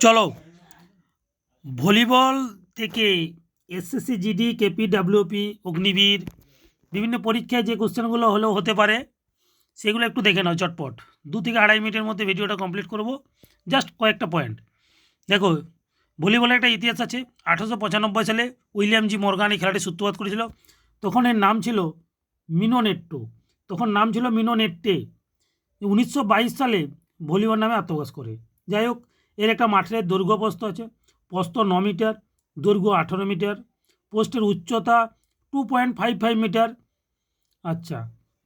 চলো। ভলিবল থেকে SSC GD KP WP Agniveer, বিভিন্ন পরীক্ষায় যে কোশ্চেনগুলো হলেও হতে পারে, সেগুলো একটু দেখে নাও চটপট। দু থেকে আড়াই মিনিটের মধ্যে ভিডিওটা কমপ্লিট করব। জাস্ট কয়েকটা পয়েন্ট। দেখো ভলিবলের একটা ইতিহাস আছে। আঠারোশো পঁচানব্বই সালে উইলিয়াম জি মর্গান এই খেলাটি সূত্রপাত করেছিল। তখন এর নাম ছিল মিনোনেট্টো। তখন নাম ছিল মিনোনেট্টে। উনিশশো বাইশ সালে ভলিবল নামে আত্মপ্রকাশ করে। যাই হোক এর একটা মাঠের দৈর্ঘ্য প্রস্থ আছে। প্রস্থ ন মিটার দৈর্ঘ্য আঠেরো মিটার। পোস্টের উচ্চতা two point five five meter. আচ্ছা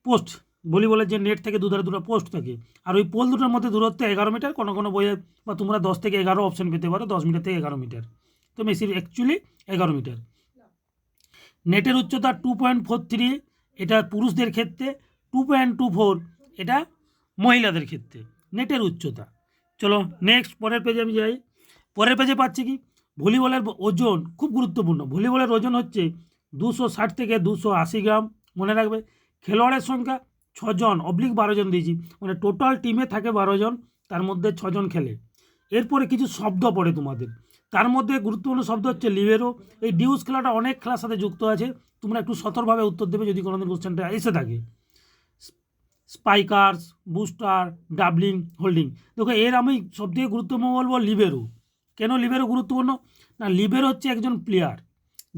পোস্ট ভলিবলের যে নেট থেকে দুধারে দুটো পোস্ট থাকে। আর ওই পোল দুটোর মধ্যে দূরত্ব এগারো মিটার, কোনো কোনো বইয়ে বা তোমরা দশ থেকে এগারো অপশন পেতে পারো, দশ মিটার থেকে এগারো মিটার। তো মেসি অ্যাকচুয়ালি এগারো মিটার। নেটের উচ্চতা টু পয়েন্ট ফোর থ্রি এটা পুরুষদের ক্ষেত্রে টু পয়েন্ট টু ফোর এটা মহিলাদের ক্ষেত্রে। নেটের উচ্চতা। চলো নেক্সট পরের পেজে আমি যাই। পরের পেজে পাচ্ছি কি? ভলিবলের ওজন খুব গুরুত্বপূর্ণ। ভলিবলের ওজন হচ্ছে দুশো ষাট থেকে দুশো আশি গ্রাম, মনে রাখবে। খেলোয়াড়ের সংখ্যা ছজন অবলিক বারো জন দিয়েছি। মানে টোটাল টিমে থাকে বারো জন, তার মধ্যে ছজন খেলে। এরপরে কিছু শব্দ পড়ে তোমাদের। তার মধ্যে গুরুত্বপূর্ণ শব্দ হচ্ছে লিভেরো এই ডিউস খেলাটা অনেক খেলার সাথে যুক্ত আছে। তোমরা একটু সতর্কভাবে উত্তর দেবে যদি কোনোদিন কোশ্চেনটা এসে থাকে। Spikers, booster doubling holding. দেখো, এর আমি সবথেকে গুরুত্বপূর্ণ বলব লিবেরো। কেন লিবেরো গুরুত্বপূর্ণ? না, লিবেরো হচ্ছে একজন প্লেয়ার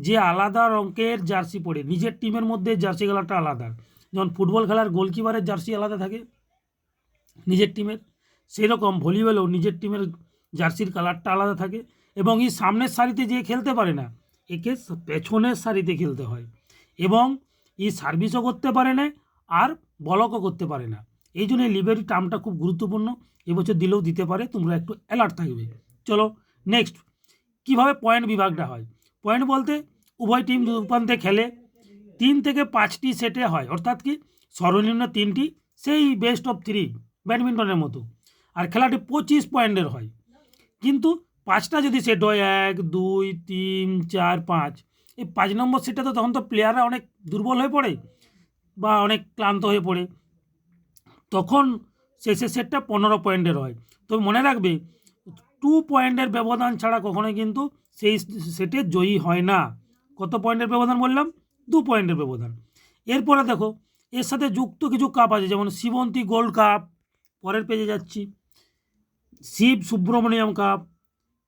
যে আলাদা রঙের জার্সি পরে, নিজের টিমের মধ্যে জার্সি কালারটা আলাদা। যেমন ফুটবল খেলার গোলকিপারের জার্সি আলাদা থাকে, নিজের টিমের সেরকম ভলিবলেও নিজের টিমের জার্সির কালারটা আলাদা থাকে, এবং এই সামনের সারিতে যে খেলতে পারে না, একে পেছনের সারিতে খেলতে হয়, এবং এই সার্ভিসও করতে পারে না, আর বলকও করতে পারে না। এই জন্য লিভারি টার্মটা খুব গুরুত্বপূর্ণ। এবছর দিলেও দিতে পারে, তোমরা একটু অ্যালার্ট থাকবে। চলো নেক্সট কীভাবে পয়েন্ট বিভাগটা হয়? পয়েন্ট বলতে উভয় টিম দুপান্তে খেলে তিন থেকে পাঁচটি সেটে হয়। অর্থাৎ কি, সর্বনিম্ন তিনটি, সেই বেস্ট অফ থ্রি ব্যাডমিন্টনের মতো। আর খেলাটি পঁচিশ পয়েন্টের হয়। কিন্তু পাঁচটা যদি সেট হয়, এক, দুই, তিন, চার, পাঁচ, এই পাঁচ নম্বর সেটে তো তখন তো প্লেয়াররা অনেক দুর্বল হয়ে পড়ে। বা অনেক ক্লান্ত হয়ে পড়ে, তখন শেষের সেটটা পনেরো পয়েন্টের হয়। তবে মনে রাখবে টু পয়েন্টের ব্যবধান ছাড়া কখনোই কিন্তু সেই সেটে জয়ী হয় না। কত পয়েন্টের ব্যবধান বললাম? দু পয়েন্টের ব্যবধান। এরপরে দেখো, এর সাথে যুক্ত কিছু কাপ আছে, যেমন শিবন্তী গোল্ড কাপ পরের পেজে যাচ্ছি। Shiv Subramaniam cup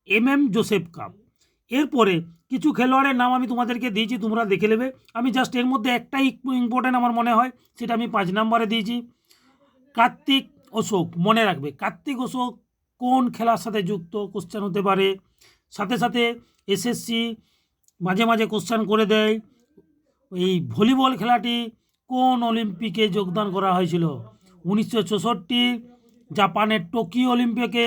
M M Joseph cup এরপরে কিছু খেলোয়াড়ের নাম আমি তোমাদেরকে দিয়েছি, তোমরা দেখে নেবে। আমি জাস্ট এর মধ্যে একটাই ইম্পর্টেন্ট আমার মনে হয়, সেটা আমি পাঁচ নম্বরে দিয়েছি। কার্তিক অশোক, মনে রাখবে, কার্তিক অশোক কোন খেলার সাথে যুক্ত? কোশ্চেন হতে পারে। সাথে সাথে এসএসসি মাঝে মাঝে কোশ্চেন করে দেয়। এই ভলিবল খেলাটি কোন অলিম্পিকে যোগদান করা হয়েছিল? উনিশশো চৌষট্টি, জাপানের টোকিও অলিম্পিকে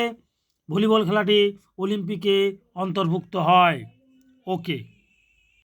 ভলিবল খেলাটি অলিম্পিকে অন্তর্ভুক্ত হয়। okay.